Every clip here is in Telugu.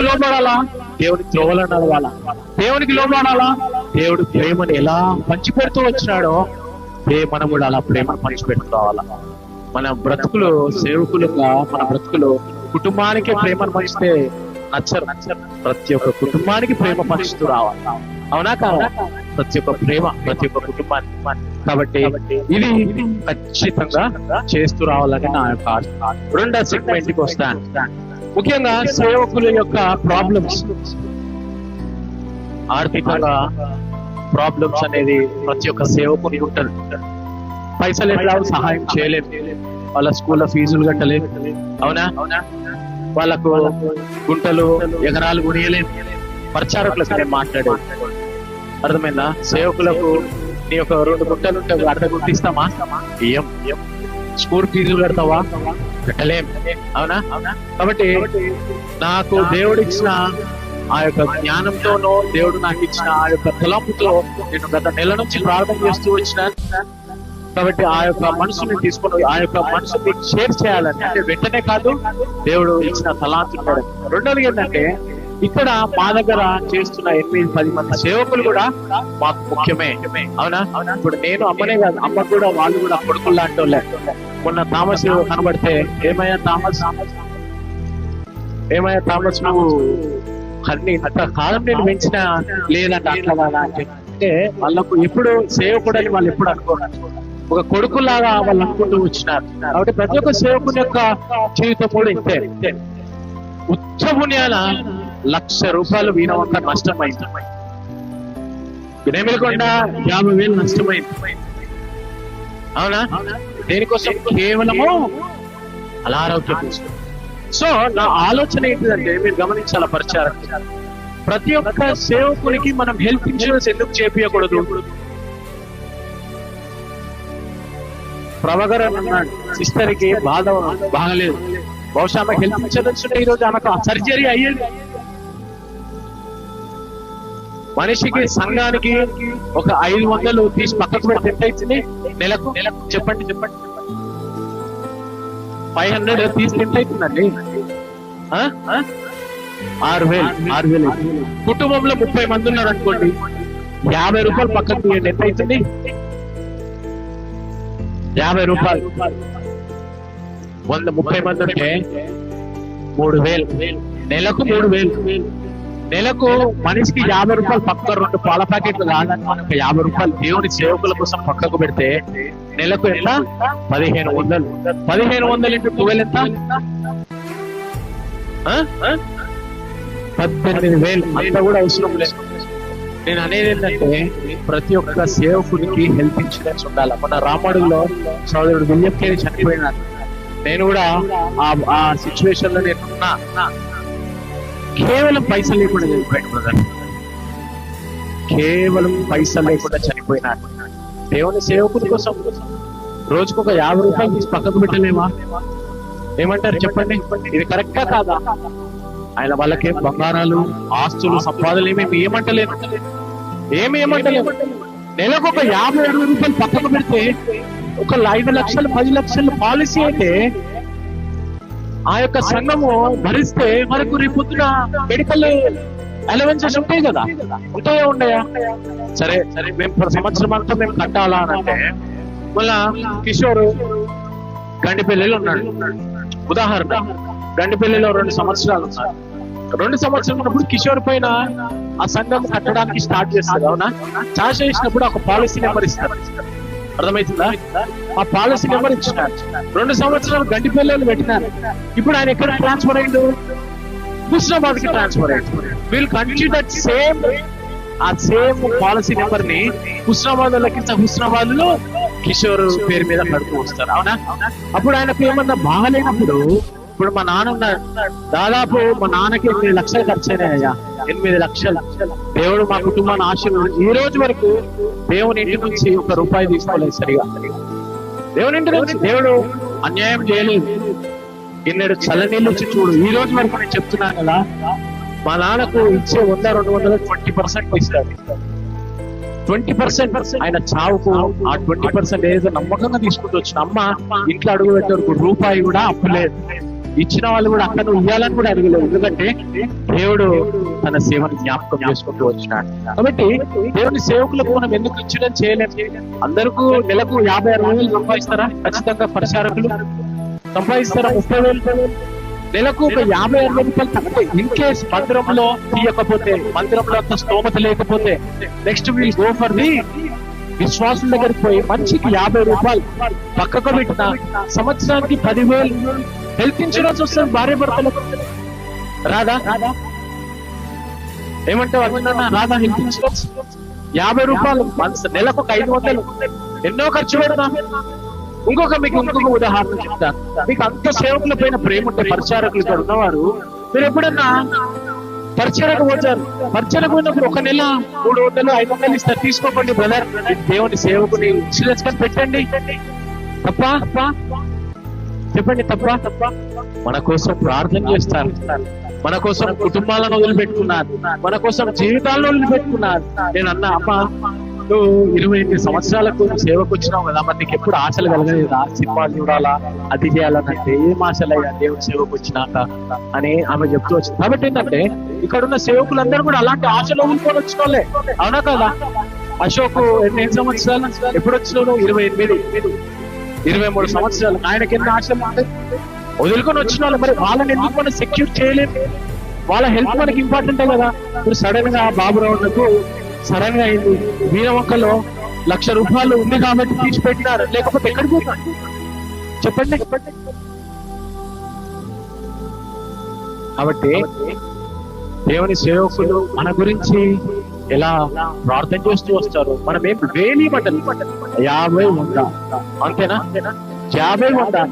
లోబడాలా? దేవుని త్రోవలను దేవునికి లోబడాలా? దేవుడు ప్రేమను ఎలా పంచిపెడుతూ వచ్చినాడో ఏ మనం కూడా అలా ప్రేమను పంచిపెడుతూ రావాలా? మన బ్రతుకులు సేవకులుగా మన బ్రతుకులు కుటుంబానికి ప్రేమను పంచితే నచ్చరు. ప్రతి ఒక్క కుటుంబానికి ప్రేమ పంచుతూ రావాలి. అవునా కాదా? ప్రతి ఒక్క ప్రేమ ప్రతి ఒక్క కుటుంబానికి. కాబట్టి ఇది ఖచ్చితంగా చేస్తూ రావాలని నా యొక్క. రెండో సెగ్మెంట్కి వస్తాను. ముఖ్యంగా సేవకుల యొక్క ప్రాబ్లమ్స్ ఆర్థికంగా ప్రాబ్లమ్స్ అనేది ప్రతి ఒక్క సేవకుని ఉంటుంది. పైసలు ఎట్లా సహాయం చేయలేదు వాళ్ళ స్కూల్లో ఫీజులు కట్టలేదు అవునా? వాళ్ళకు గుంటలు ఎకరాలు గుడియలేదు ప్రచారకులకు నేను మాట్లాడేది. అర్థమైందా? సేవకులకు నీ యొక్క రెండు గుంటలు ఉంటే అర్ధ ఇస్తామా ఇయ్యం. స్కూల్ ఫీజులు కడతావా? కట్టలేం అవునా? కాబట్టి నాకు దేవుడు ఇచ్చిన ఆ యొక్క జ్ఞానంతోనో దేవుడు నాకు ఇచ్చిన ఆ యొక్క తలంపుతో నేను గత నెల నుంచి ప్రార్థన చేస్తూ వచ్చిన కాబట్టి ఆ యొక్క మనసుని తీసుకొని ఆ యొక్క మనసుని షేర్ చేయాలని. అంటే వెంటనే కాదు దేవుడు ఇచ్చిన తలాంతి రెండోది ఏంటంటే ఇక్కడ మా దగ్గర చేస్తున్న ఎనిమిది పది మంది సేవకులు కూడా మాకు ముఖ్యమే. అవునా? ఇప్పుడు నేను అమ్మనే కాదు అమ్మ కూడా వాళ్ళు కూడా కొడుకులు లాంటి వాళ్ళే. మొన్న థామస్ కనబడితే ఏమయ్యా థామస్? ఏమయ్యా థామస్ నువ్వు అన్ని అంత కాలం నేను పెంచిన లేదంట అట్లా కాదా? అంటే వాళ్ళకు ఎప్పుడు సేవకుడు అని వాళ్ళు ఎప్పుడు అనుకోరు. ఒక కొడుకులాగా వాళ్ళు అనుకుంటూ వచ్చినారు. కాబట్టి ప్రతి ఒక్క సేవకుని యొక్క జీవితం కూడా ఇంతే. ఉచ్చ పుణ్యాల లక్ష రూపాయలు వీణవంక నష్టమైంది. వినమిలకొండ? యాభై వేలు నష్టమైంది. అవునా? దేనికోసం? కేవలము అలారోగ్యం కోసం. సో నా ఆలోచన ఏంటిదంటే మీరు గమనించాల పరిచారం? ప్రతి ఒక్క సేవకునికి మనం హెల్త్ ఇన్సూరెన్స్ ఎందుకు చేపించకూడదు ప్రభగర్ అన్నాడు సిస్టర్కి బాధ బాగలేదు. బహుశా ఆమె హెల్త్ ఇన్సూరెన్స్ ఉంటే ఈ రోజు ఆమెకు సర్జరీ అయ్యేది. మనిషికి సంఘానికి ఒక ఐదు వందలు తీసి పక్కకు పెడితే ఎంత నెలకు నెలకు? చెప్పండి చెప్పండి ఫైవ్ హండ్రెడ్ తీసి ఎంత అవుతుందండి? ఆరు వేలు ఆరు వేలు కుటుంబంలో ముప్పై మంది ఉన్నారు అనుకోండి యాభై రూపాయలు పక్కకు తీయండి ఎంత అవుతుంది? యాభై రూపాయలు. వంద ముప్పై మంది ఉంటే మూడు వేలు. నెలకు మూడు వేలు. నెలకు మనిషికి యాభై రూపాయలు పక్క రెండు పాల ప్యాకెట్లు కాదని యాభై రూపాయలు దేవుని సేవకుల కోసం పక్కకు పెడితే నెలకు ఎంత? పదిహేను వందలు. పదిహేను వందలు ఇంటూ ట్వెల్వ్ ఎంత? పద్దెనిమిది వేలు. అంత కూడా అవసరం లేదు. నేను అనేది ఏంటంటే ప్రతి ఒక్క సేవకుడికి హెల్త్ ఇన్సూరెన్స్ ఉండాలి. మన రామడుగులో సోదరుడు విలియం కేరీ చనిపోయినాడు. నేను కూడా ఆ సిచ్యువేషన్లో నేను కేవలం పైసలు లేకుండా చనిపోయాడు బ్రదర్. కేవలం పైసలు లేకుండా చనిపోయినాడు. దేవుని సేవకుని కోసం రోజుకు ఒక యాభై రూపాయలు తీసి పక్కకు పెట్టలేమా? ఏమంటారు చెప్పండి? ఇది కరెక్టా కాదా? ఆయన వాళ్ళకి బంగారాలు ఆస్తులు సంపాదనలు ఏమేమి ఏమంటలేదు. ఏమి ఏమంటలేదు. నెలకు ఒక యాభై అరవై రూపాయలు పక్కకు పెడితే ఒక ఐదు లక్షలు పది లక్షలు పాలసీ అయితే ఆ యొక్క సంఘము భరిస్తే మనకు రేపు పొద్దున మెడికల్ అలవెన్సెస్ ఉంటాయి కదా? ఉంటాయా ఉండయా? సరే సరే మేము ప్రతి సంవత్సరం అంతా మేము కట్టాలా అని అంటే మళ్ళా కిషోర్ గండిపల్లిలో ఉన్నాడు. ఉదాహరణ గండిపల్లిలో రెండు సంవత్సరాలు ఉన్నారు. రెండు సంవత్సరాలు ఉన్నప్పుడు కిషోర్ పైన ఆ సంఘం కట్టడానికి స్టార్ట్ చేస్తారు అవునా? చార్జ్ చేసినప్పుడు ఒక పాలసీ నెంబర్ ఇస్తారు. అర్థమవుతుందా ఆ పాలసీ నెంబర్ ఇచ్చినారు రెండు సంవత్సరాలు గండిపల్లిలో పెట్టినారు ఇప్పుడు ఆయన ఎక్కడ ట్రాన్స్ఫర్ అయిండు హుస్నాబాద్కి ట్రాన్స్ఫర్ అయ్యింది వీళ్ళు కంటిన్యూ దట్ సేమ్ ఆ సేమ్ పాలసీ నెంబర్ని హుస్నాబాద్ వాళ్ళకి హుస్నాబాద్లో కిషోర్ పేరు మీద కడుతూ వస్తారు. అవునా? అప్పుడు ఆయనకు ఏమన్నా బాగలేనప్పుడు ఇప్పుడు మా నాన్న. దాదాపు మా నాన్నకి ఎనిమిది లక్షలు ఖర్చు అయినాయ్యా ఎనిమిది లక్షలు. దేవుడు మా కుటుంబాన్ని ఆశీర్వదించి ఈ రోజు వరకు దేవుని ఇంటి నుంచి ఒక రూపాయి తీసుకోలేదు సరిగా. దేవుని ఇంటి నుంచి దేవుడు అన్యాయం చేయలేదు. ఇన్నడు చల్లనీళ్ళు ఇచ్చి చూడు ఈ రోజు వరకు నేను చెప్తున్నాను కదా మా నాన్నకు ఇచ్చే వంద రెండు వందలు ట్వంటీ పర్సెంట్ ఇస్తాడు. ట్వంటీ పర్సెంట్ ఆయన చావుకు ఆ ట్వంటీ పర్సెంట్ ఏదో నమ్మకంగా తీసుకుంటూ వచ్చిన అమ్మ ఇంట్లో అడుగు పెట్టే వరకు రూపాయి కూడా అప్పులేదు. ఇచ్చిన వాళ్ళు కూడా అక్కడ నువ్వు ఇవ్వాలని కూడా అడగలేదు. ఎందుకంటే దేవుడు తన సేవను జ్ఞాపకం చేసుకుంటూ వచ్చినాడు. కాబట్టి దేవుని సేవకులకు మనం ఎందుకు ఇచ్చడం చేయలేదు అందరికీ నెలకు యాభై అరవై వేలు సంపాదిస్తారా? ఖచ్చితంగా పరిచారకులు సంపాదిస్తారా? ముప్పై వేలు? నెలకు ఒక యాభై అరవై రూపాయలు తక్కువ ఇన్ కేస్ మందిరంలో తీయకపోతే మందిరంలో అంత స్తోమత లేకపోతే next we'll go for the విశ్వాసం దగ్గరికి పోయి మంచికి యాభై రూపాయలు పక్కకు పెట్టిన సంవత్సరానికి పదివేలు హెల్త్ ఇన్సూరెన్స్ వస్తుంది భార్య భర్తలకు రాదా? ఏమంటావు? రాదా హెల్త్ ఇన్సూరెన్స్ యాభై రూపాయలు నెలకు ఒక ఐదు వందలు ఎన్నో ఖర్చు పెడదాం ఇంకొక మీకు ఇంకొక ఉదాహరణ చెప్తాను మీకు అంత సేవకుల పైన ప్రేమ ఉంటే పరిచారకులు ఇక్కడ ఉన్నవారు మీరు ఎప్పుడన్నా పరిచయకు వచ్చారు పరిచయకు పోయినప్పుడు ఒక నెల మూడు వందలు ఐదు వందలు ఇస్తారు. తీసుకోకండి బ్రదర్ దేవుని సేవకుని ఇన్సూరెన్స్ కానీ పెట్టండి. తప్ప? చెప్పండి తప్ప. తప్ప మన కోసం ప్రార్థన చేస్తారు. మన కోసం కుటుంబాలను వదిలిపెట్టుకున్నారు. మన కోసం జీవితాలను వదిలిపెట్టుకున్నారు. నేను అన్నా అమ్మ నువ్వు ఇరవై ఎనిమిది సంవత్సరాలకు సేవకు వచ్చినావు కదా మరి నీకు ఎప్పుడు ఆశలు కలగలేదా? సినిమా చూడాలా? అది చేయాలనంటే ఏం ఆశలయ్యా దేవుడి సేవకు వచ్చినాక అని ఆమె చెప్తూ వచ్చింది. కాబట్టి ఏంటంటే ఇక్కడ ఉన్న సేవకులందరూ కూడా అలాంటి ఆశలు ఊరుకొని వచ్చిన అవునా కదా? అశోక్ ఎన్ని ఎన్ని సంవత్సరాలు? ఎప్పుడు వచ్చినావు ఇరవై ఎనిమిది. ఇరవై మూడు సంవత్సరాలు. ఆయనకి ఎన్ని ఆశలు ఉంటాయి వదులుకొని వచ్చిన వాళ్ళు మరి వాళ్ళని ఎందుకు మనం సెక్యూర్ చేయలేము వాళ్ళ హెల్త్ మనకి ఇంపార్టెంట్ కదా? ఇప్పుడు సడన్గా బాబురావులకు సడన్గా అయింది వీరవంకలో లక్ష రూపాయలు ఉంది కాబట్టి తీసి పెట్టినారు. లేకపోతే ఎక్కడికి పోతారు? చెప్పండి. చెప్పండి. కాబట్టి దేవుని సేవకులు మన గురించి ఎలా ప్రార్థన చేస్తూ వస్తారు? మనం ఏం వేలి బట్టలు యాభై ఉందా అంతేనా? యాభై ఉందా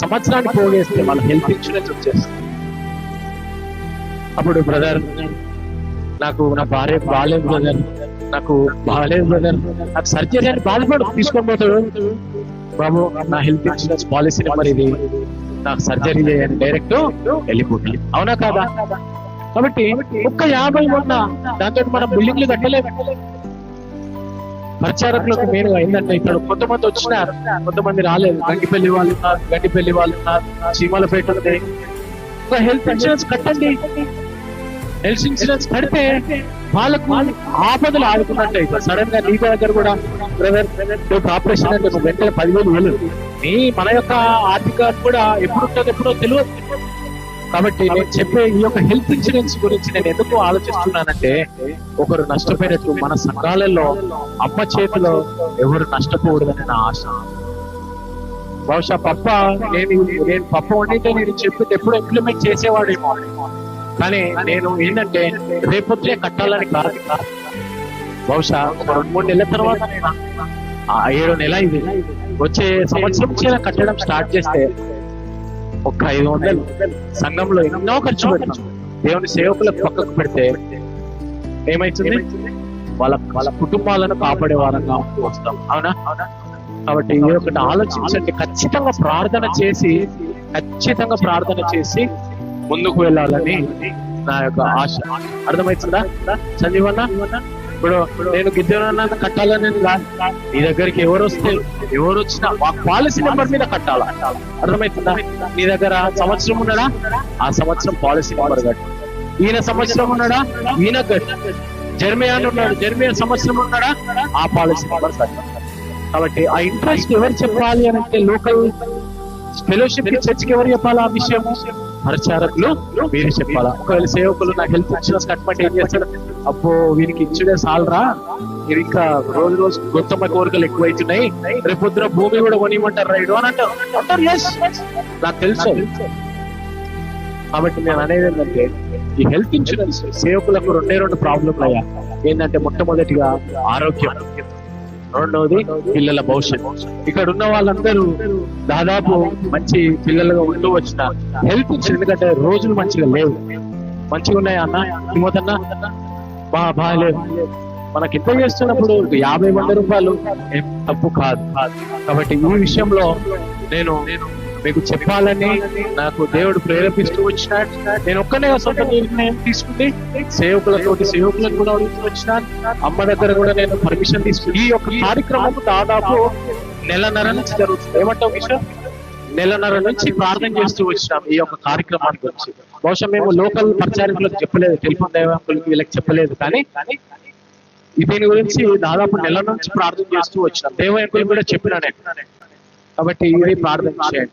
సంవత్సరానికి పోగేస్తే మన హెల్త్ ఇన్సూరెన్స్ వచ్చేస్తుంది. అప్పుడు బ్రదర్ నాకు నా భార్య బాగాలేదు బ్రదర్. నాకు బాగాలేదు బ్రదర్. నాకు సర్జరీ అని బాధపడు తీసుకొని పోతాడు. బాబు నా హెల్త్ ఇన్సూరెన్స్ పాలసీ నెంబర్ ఇది. నాకు సర్జరీ చేయండి. డైరెక్ట్ వెళ్ళిపోతుంది అవునా కాదా? కాబట్టి ఒక్క యాభై ఉన్న దాంతో మనం బిల్డింగ్లు కట్టలేము. ప్రచారకులకు నేను అయిందంటే ఇక్కడ కొంతమంది వచ్చినారు కొంతమంది రాలేదు. గంటిపల్లి వాళ్ళు ఉన్నారు గంటిపల్లి వాళ్ళు ఉన్నారు చీమలపేట ఉంది. ఒక హెల్త్ ఇన్సూరెన్స్ కట్టండి. హెల్త్ ఇన్సూరెన్స్ కడితే వాళ్ళకు ఆపదలు ఆడుకున్నట్టు అవుతుంది సడన్గా నీ దగ్గర కూడా బ్రదర్ ఆపరేషన్ అంటే నువ్వు వెంటనే పదివేలు వేలు నీ మన యొక్క ఆర్థిక కూడా ఎప్పుడు ఉంటుంది ఎప్పుడో తెలియదు. కాబట్టి నేను చెప్పే ఈ యొక్క హెల్త్ ఇన్సూరెన్స్ గురించి నేను ఎందుకు ఆలోచిస్తున్నానంటే ఒకరు నష్టపోయినట్టు మన సంఘాలలో అమ్మ చేతిలో ఎవరు నష్టపోకూడదని నా ఆశ. బహుశా పప్ప నేను నేను పప్ప వండితే నేను చెప్పింది ఎప్పుడు ఇంప్లిమెంట్ చేసేవాడేమో. కానీ నేను ఏంటంటే రేపొద్దే కట్టాలని కాదు. బహుశా ఒక రెండు మూడు నెలల తర్వాత నేను ఆ ఏడు నెల ఇది. వచ్చే సంవత్సరం కట్టడం స్టార్ట్ చేస్తే ఒక ఐదు వందలు సంఘంలో ఎన్నో ఖర్చు పెడతాం దేవుని సేవకులకు పక్కకు పెడితే ఏమైతుంది? వాళ్ళ వాళ్ళ కుటుంబాలను కాపాడే వారంగా వస్తాం. అవునా? కాబట్టి ఇది ఒకటి ఆలోచించండి. ఖచ్చితంగా ప్రార్థన చేసి ఖచ్చితంగా ప్రార్థన చేసి ముందుకు వెళ్ళాలని నా యొక్క ఆశ. అర్థమవుతుందా? సంజీవన్న? ఇప్పుడు నేను గిద్దెన కట్టాలని కాదు. నీ దగ్గరికి ఎవరు వస్తే ఎవరు వచ్చినా ఆ పాలసీ నెంబర్ మీద కట్టాలా? అర్థమవుతుందా? నీ దగ్గర సంవత్సరం ఉన్నాడా ఆ సంవత్సరం పాలసీ నెంబర్ కట్టు. ఈయన సంవత్సరం ఉన్నాడా ఈయన కట్టు. జర్మియా అని ఉన్నాడు. జర్మియా సంవత్సరం ఉన్నాడా ఆ పాలసీ నెంబర్ కట్టు. కాబట్టి ఆ ఇంట్రెస్ట్ ఎవరు చెప్పాలి అని అంటే లోకల్ ఫెలోషిప్ చర్చికి ఎవరు చెప్పాలి ఆ విషయం? పరిచారకులు మీరు చెప్పాలా? ఒకవేళ సేవకులు నాకు హెల్త్ ఇన్సూరెన్స్ కట్టమంటే ఏం చేస్తారు అబ్బో వీరికి ఇన్సూరెన్స్ ఆలరా మీరు ఇంకా రోజు రోజు గొంతమ్మ కోరికలు ఎక్కువైతున్నాయి రేపు భూమి కూడా కొనియమంటారు రైడు అని అంటారు. అంటారు నాకు తెలుసు. కాబట్టి నేను అనేది ఏంటంటే ఈ హెల్త్ ఇన్సూరెన్స్ సేవకులకు రెండే రెండు ప్రాబ్లం అయ్యా. ఏంటంటే మొట్టమొదటిగా ఆరోగ్యం. రెండవది పిల్లల భవిష్యత్తు. ఇక్కడ ఉన్న వాళ్ళందరూ దాదాపు మంచి పిల్లలుగా ఉంటూ వచ్చిన హెల్త్ ఎందుకంటే రోజులు మంచిగా లేవు. మంచిగా ఉన్నాయా అన్న? హిమోతన్న బా బాగాలేవు మనకి ఇంత చేస్తున్నప్పుడు యాభై వంద రూపాయలు తప్పు కాదు. కాబట్టి ఈ విషయంలో నేను మీకు చెప్పాలని నాకు దేవుడు ప్రేరేపిస్తూ వచ్చిన నేను ఒక్కనే సొంత నిర్ణయం తీసుకుంది సేవకులతోటి సేవకులకు కూడా అడుగుతూ వచ్చినాను. అమ్మ దగ్గర కూడా నేను పర్మిషన్ తీసుకుని ఈ యొక్క కార్యక్రమం దాదాపు నెలన్నర నుంచి జరుగుతుంది. ఏమంటావు విషయం నెలన్నర నుంచి ప్రార్థన చేస్తూ వచ్చినాం ఈ యొక్క కార్యక్రమాన్ని గురించి. బహుశా మేము లోకల్ పరిచారకులకు చెప్పలేదు టెలిఫోన్ దేవకులకి వీళ్ళకి చెప్పలేదు కానీ దీని గురించి దాదాపు నెల నుంచి ప్రార్థన చేస్తూ వచ్చినాం. దేవకులు కూడా చెప్పినా నేను కాబట్టి ఇది ప్రార్థన చేయండి.